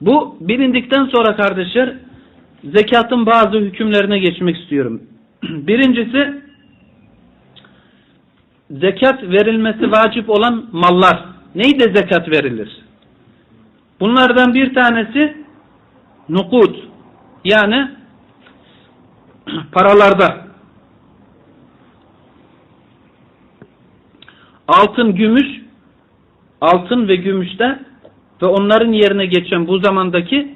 Bu bilindikten sonra kardeşler zekatın bazı hükümlerine geçmek istiyorum. Birincisi zekat verilmesi vacip olan mallar. Neyde zekat verilir? Bunlardan bir tanesi nukut yani paralarda altın, gümüş altın ve gümüşte ve onların yerine geçen bu zamandaki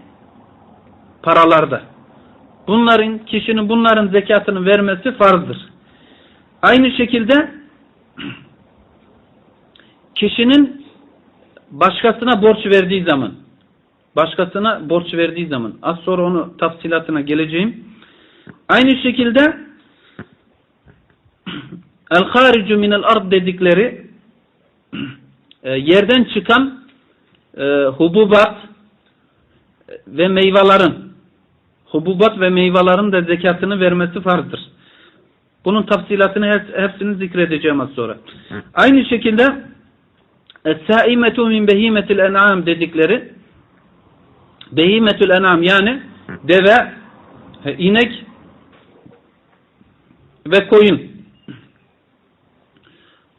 paralarda. Bunların kişinin bunların zekatını vermesi farzdır. Aynı şekilde kişinin başkasına borç verdiği zaman başkasına borç verdiği zaman az sonra onu tafsilatına geleceğim. Aynı şekilde el haricu minel ard dedikleri e, yerden çıkan e, hububat ve meyvelerin hububat ve meyvelerin de zekatını vermesi farzdır. Bunun tafsilatını hepsini zikredeceğim az sonra. Aynı şekilde Es-saimetu min behimetil en'am dedikleri behimetül en'am yani deve, inek ve koyun.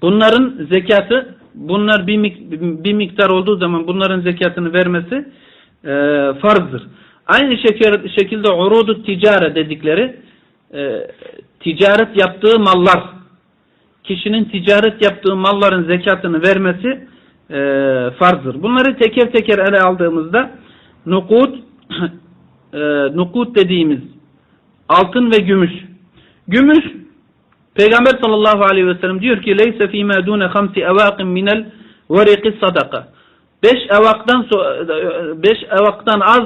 Bunların zekatı bunlar bir, bir miktar olduğu zaman bunların zekatını vermesi e, farzdır. Aynı şekilde, urudu ticare dedikleri e, ticaret yaptığı mallar kişinin ticaret yaptığı malların zekatını vermesi e, farzdır. Bunları teker teker ele aldığımızda nukut e, nukut dediğimiz altın ve gümüş. Gümüş Peygamber sallallahu aleyhi ve sellem diyor ki leyse fîmâ dûne hamsi evâkin minel veriki sadaka. Beş evaktan beş evaktan az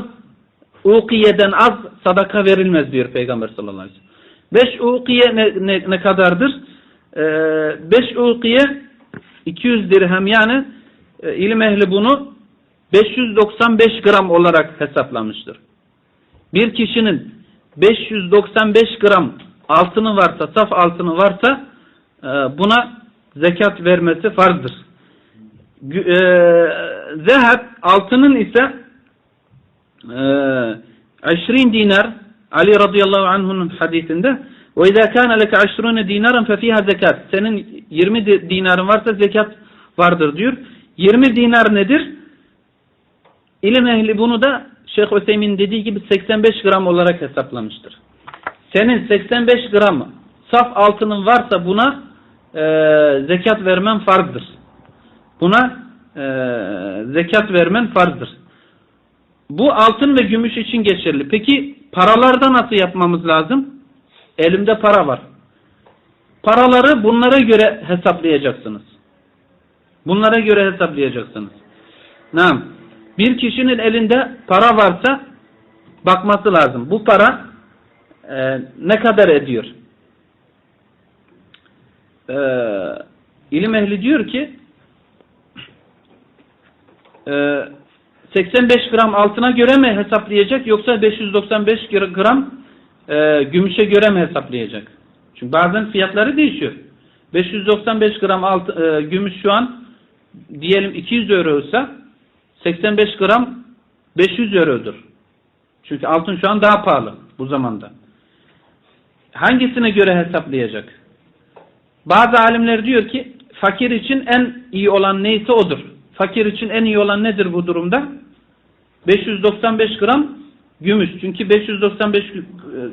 ukiyeden az sadaka verilmez diyor Peygamber sallallahu aleyhi ve sellem. Beş ukiye ne, ne, ne kadardır? Ee, beş ukiye 200 dirhem yani e, ilim ehli bunu 595 gram olarak hesaplamıştır. Bir kişinin 595 gram altını varsa, saf altını varsa e, buna zekat vermesi farzdır. E, zehab altının ise e, 20 dinar Ali radıyallahu anh'un hadisinde ve izâ kâne leke 20 dinaran fefîhâ zekat. Senin 20 dinarın varsa zekat vardır diyor. 20 dinar nedir? İlim ehli bunu da Şeyh Hüseyin dediği gibi 85 gram olarak hesaplamıştır. Senin 85 gram saf altının varsa buna e, zekat vermen farzdır. Buna e, zekat vermen farzdır. Bu altın ve gümüş için geçerli. Peki paralarda nasıl yapmamız lazım? Elimde para var. Paraları bunlara göre hesaplayacaksınız. Bunlara göre hesaplayacaksınız. Nam. Bir kişinin elinde para varsa bakması lazım. Bu para e, ne kadar ediyor? E, ilim ehli diyor ki e, 85 gram altına göre mi hesaplayacak yoksa 595 gram e, gümüşe göre mi hesaplayacak? Çünkü bazen fiyatları değişiyor. 595 gram alt, e, gümüş şu an diyelim 200 euro ise 85 gram 500 eurodur. Çünkü altın şu an daha pahalı bu zamanda. Hangisine göre hesaplayacak? Bazı alimler diyor ki fakir için en iyi olan neyse odur. Fakir için en iyi olan nedir bu durumda? 595 gram gümüş. Çünkü 595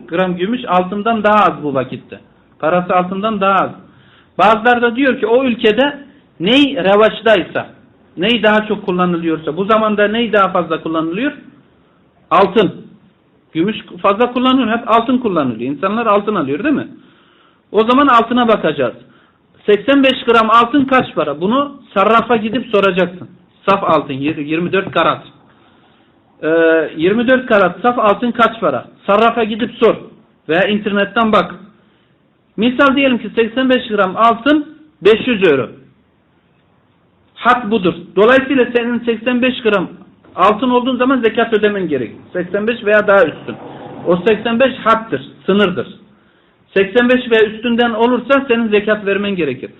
gram gümüş altından daha az bu vakitte. Parası altından daha az. Bazıları da diyor ki o ülkede ney revaçtaysa, ney daha çok kullanılıyorsa, bu zamanda ney daha fazla kullanılıyor? Altın. Gümüş fazla kullanılıyor. Hep altın kullanılıyor. İnsanlar altın alıyor değil mi? O zaman altına bakacağız. 85 gram altın kaç para? Bunu sarrafa gidip soracaksın. Saf altın 24 karat. Ee, 24 karat saf altın kaç para? Sarrafa gidip sor. Veya internetten bak. Misal diyelim ki 85 gram altın 500 euro. Hak budur. Dolayısıyla senin 85 gram altın olduğun zaman zekat ödemen gerek. 85 veya daha üstün. O 85 haktır, sınırdır. 85 veya üstünden olursa senin zekat vermen gerekir.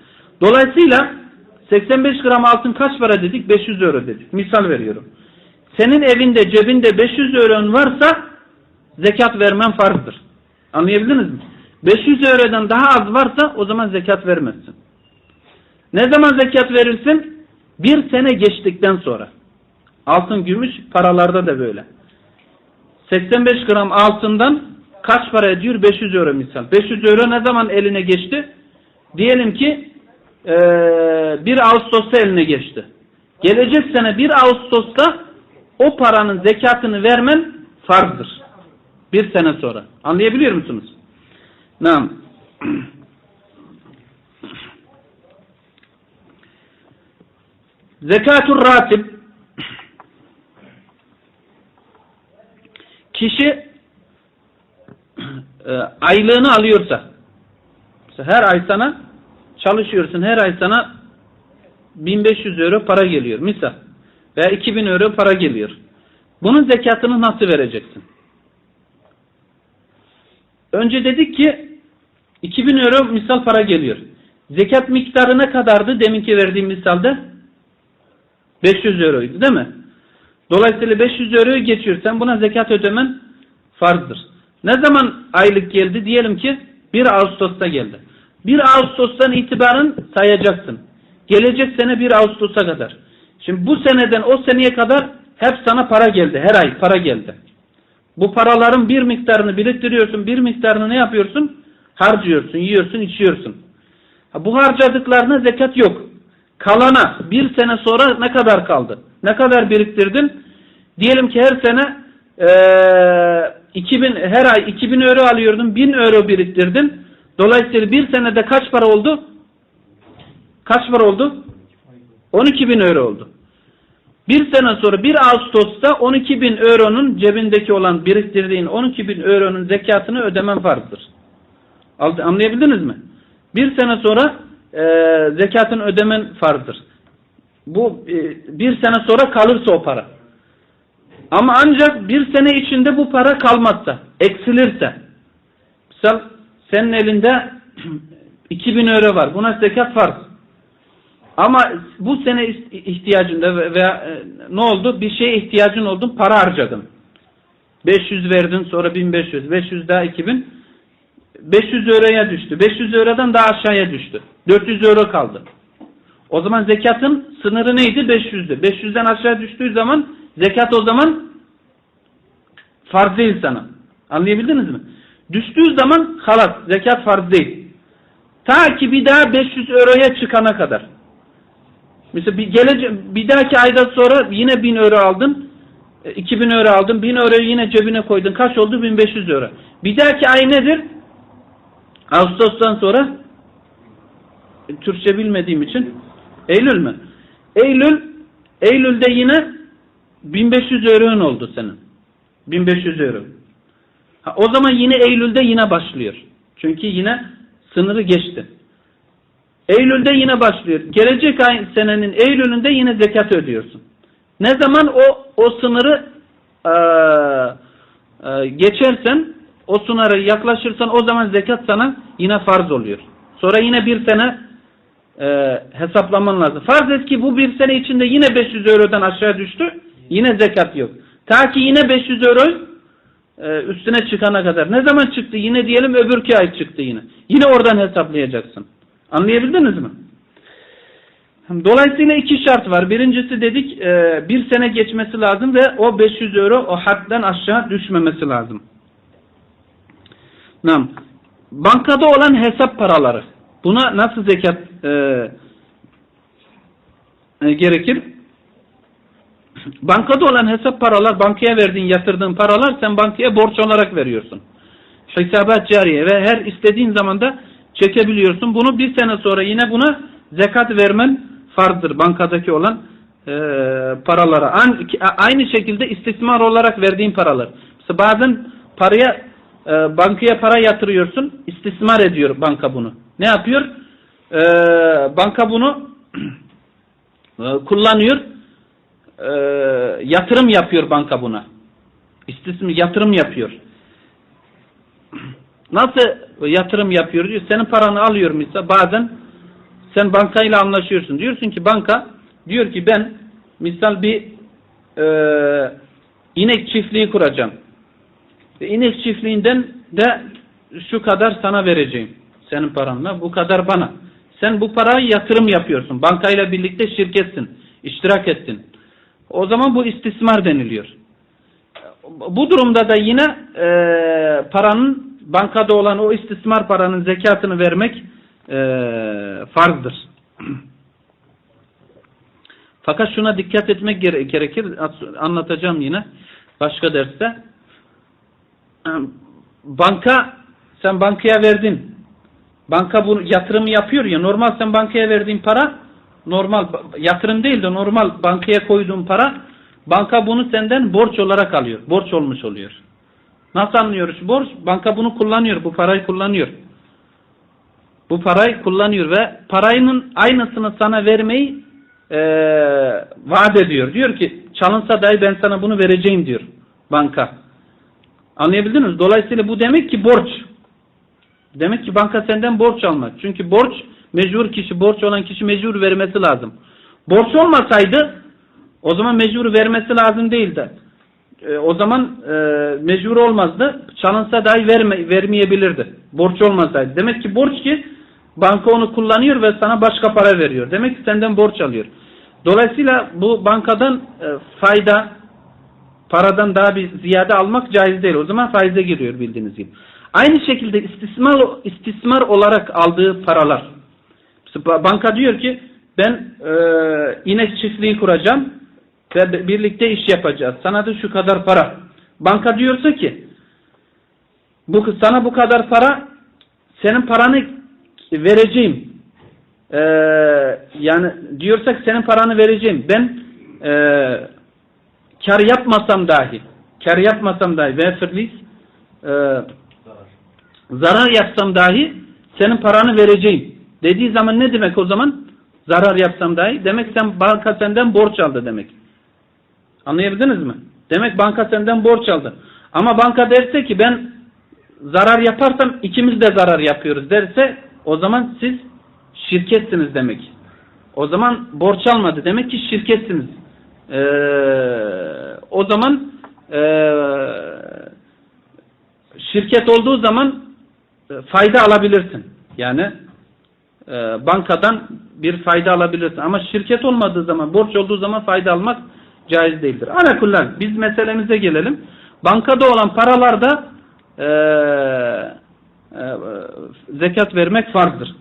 Dolayısıyla 85 gram altın kaç para dedik? 500 euro dedik. Misal veriyorum. senin evinde cebinde 500 euron varsa zekat vermen farzdır. Anlayabildiniz mi? 500 eurodan daha az varsa o zaman zekat vermezsin. Ne zaman zekat verirsin? Bir sene geçtikten sonra. Altın, gümüş paralarda da böyle. 85 gram altından kaç para ediyor? 500 euro misal. 500 euro ne zaman eline geçti? Diyelim ki eee 1 Ağustos'ta eline geçti. Gelecek sene 1 Ağustos'ta o paranın zekatını vermen farzdır. Bir sene sonra. Anlayabiliyor musunuz? Nam. Zekatur ratib kişi e, aylığını alıyorsa her ay sana çalışıyorsun her ay sana 1500 euro para geliyor misal veya 2000 euro para geliyor. Bunun zekatını nasıl vereceksin? Önce dedik ki 2000 euro misal para geliyor. Zekat miktarı ne kadardı deminki verdiğim misalde? 500 euroydu değil mi? Dolayısıyla 500 euroyu geçiyor. Sen buna zekat ödemen farzdır. Ne zaman aylık geldi? Diyelim ki 1 Ağustos'ta geldi. 1 Ağustos'tan itibaren sayacaksın. Gelecek sene 1 Ağustos'a kadar. Şimdi bu seneden o seneye kadar hep sana para geldi. Her ay para geldi. Bu paraların bir miktarını biriktiriyorsun. Bir miktarını ne yapıyorsun? Harcıyorsun, yiyorsun, içiyorsun. Bu harcadıklarına zekat yok. Kalana bir sene sonra ne kadar kaldı? Ne kadar biriktirdin? Diyelim ki her sene eee 2000 her ay 2000 euro alıyordun, 1000 euro biriktirdin. Dolayısıyla bir senede kaç para oldu? Kaç para oldu? 12 bin euro oldu. Bir sene sonra 1 Ağustos'ta 12 bin euronun cebindeki olan biriktirdiğin 12 bin euronun zekatını ödemen farzdır. Anlayabildiniz mi? Bir sene sonra e, zekatını ödemen farzdır. Bu e, bir sene sonra kalırsa o para. Ama ancak bir sene içinde bu para kalmazsa, eksilirse, misal senin elinde 2000 euro var. Buna zekat farz. Ama bu sene ihtiyacında veya e, ne oldu? Bir şeye ihtiyacın oldu, para harcadın. 500 verdin, sonra 1500, 500 daha 2000. 500 euroya düştü. 500 eurodan daha aşağıya düştü. 400 euro kaldı. O zaman zekatın sınırı neydi? 500'dü. 500'den aşağı düştüğü zaman zekat o zaman farz değil sana. Anlayabildiniz mi? Düştüğü zaman halas zekat farz değil. Ta ki bir daha 500 euroya çıkana kadar. Mesela bir, gelecek, bir dahaki ayda sonra yine 1000 euro aldın. 2000 euro aldın. 1000 euroyu yine cebine koydun. Kaç oldu? 1500 euro. Bir dahaki ay nedir? Ağustos'tan sonra Türkçe bilmediğim için Eylül mü? Eylül Eylül'de yine 1500 euro'un oldu senin. 1500 euro. Ha, o zaman yine Eylül'de yine başlıyor. Çünkü yine sınırı geçti. Eylül'de yine başlıyor. Gelecek ay senenin Eylül'ünde yine zekat ödüyorsun. Ne zaman o o sınırı e, e, geçersen, o sınırı yaklaşırsan o zaman zekat sana yine farz oluyor. Sonra yine bir sene e, hesaplaman lazım. Farz et ki bu bir sene içinde yine 500 eurodan aşağı düştü. Yine zekat yok. Ta ki yine 500 euro e, üstüne çıkana kadar. Ne zaman çıktı? Yine diyelim öbürki ay çıktı yine. Yine oradan hesaplayacaksın. Anlayabildiniz mi? Dolayısıyla iki şart var. Birincisi dedik e, bir sene geçmesi lazım ve o 500 euro o hadden aşağı düşmemesi lazım. Bankada olan hesap paraları. Buna nasıl zekat e, gerekir? Bankada olan hesap paralar, bankaya verdiğin, yatırdığın paralar sen bankaya borç olarak veriyorsun. Hesabat cariye ve her istediğin zamanda çekebiliyorsun. Bunu bir sene sonra yine buna zekat vermen farzdır bankadaki olan e, paralara. Aynı şekilde istismar olarak verdiğin paralar. Mesela bazen paraya e, bankaya para yatırıyorsun, istismar ediyor banka bunu. Ne yapıyor? E, banka bunu e, kullanıyor, e, yatırım yapıyor banka buna. İstismar yatırım yapıyor. Nasıl yatırım yapıyor diyor. Senin paranı alıyor mesela bazen sen bankayla anlaşıyorsun. Diyorsun ki banka diyor ki ben misal bir e, inek çiftliği kuracağım. Ve inek çiftliğinden de şu kadar sana vereceğim. Senin paranla bu kadar bana. Sen bu parayı yatırım yapıyorsun. Bankayla birlikte şirketsin. iştirak ettin. O zaman bu istismar deniliyor. Bu durumda da yine e, paranın bankada olan o istismar paranın zekatını vermek e, farzdır. Fakat şuna dikkat etmek gere- gerekir. Anlatacağım yine başka derste. Banka sen bankaya verdin. Banka bu yatırımı yapıyor ya normal sen bankaya verdiğin para normal yatırım değil de normal bankaya koyduğun para banka bunu senden borç olarak alıyor. Borç olmuş oluyor. Nasıl anlıyoruz borç? Banka bunu kullanıyor. Bu parayı kullanıyor. Bu parayı kullanıyor ve parayının aynısını sana vermeyi eee vaat ediyor. Diyor ki çalınsa dahi ben sana bunu vereceğim diyor banka. Anlayabildiniz? Dolayısıyla bu demek ki borç. Demek ki banka senden borç almak. Çünkü borç mecbur kişi, borç olan kişi mecbur vermesi lazım. Borç olmasaydı o zaman mecbur vermesi lazım değildi. E, o zaman e, mecbur olmazdı. Çalınsa dahi verme, vermeyebilirdi. Borç olmasaydı. Demek ki borç ki banka onu kullanıyor ve sana başka para veriyor. Demek ki senden borç alıyor. Dolayısıyla bu bankadan e, fayda paradan daha bir ziyade almak caiz değil. O zaman faize giriyor bildiğiniz gibi. Aynı şekilde istismar istismar olarak aldığı paralar. Banka diyor ki ben e, inek çiftliği kuracağım ve birlikte iş yapacağız. Sana da şu kadar para. Banka diyorsa ki bu sana bu kadar para senin paranı vereceğim. Ee, yani diyorsak senin paranı vereceğim. Ben e, kar yapmasam dahi kar yapmasam dahi ve e, zarar yapsam dahi senin paranı vereceğim. Dediği zaman ne demek o zaman? Zarar yapsam dahi. Demek sen banka senden borç aldı demek. Anlayabildiniz mi? Demek banka senden borç aldı. Ama banka derse ki ben zarar yaparsam ikimiz de zarar yapıyoruz derse o zaman siz şirketsiniz demek. O zaman borç almadı. Demek ki şirketsiniz. Ee, o zaman ee, şirket olduğu zaman e, fayda alabilirsin. Yani e, bankadan bir fayda alabilirsin. Ama şirket olmadığı zaman, borç olduğu zaman fayda almak caiz değildir. Alakullar biz meselemize gelelim. Bankada olan paralarda e, e, zekat vermek farzdır.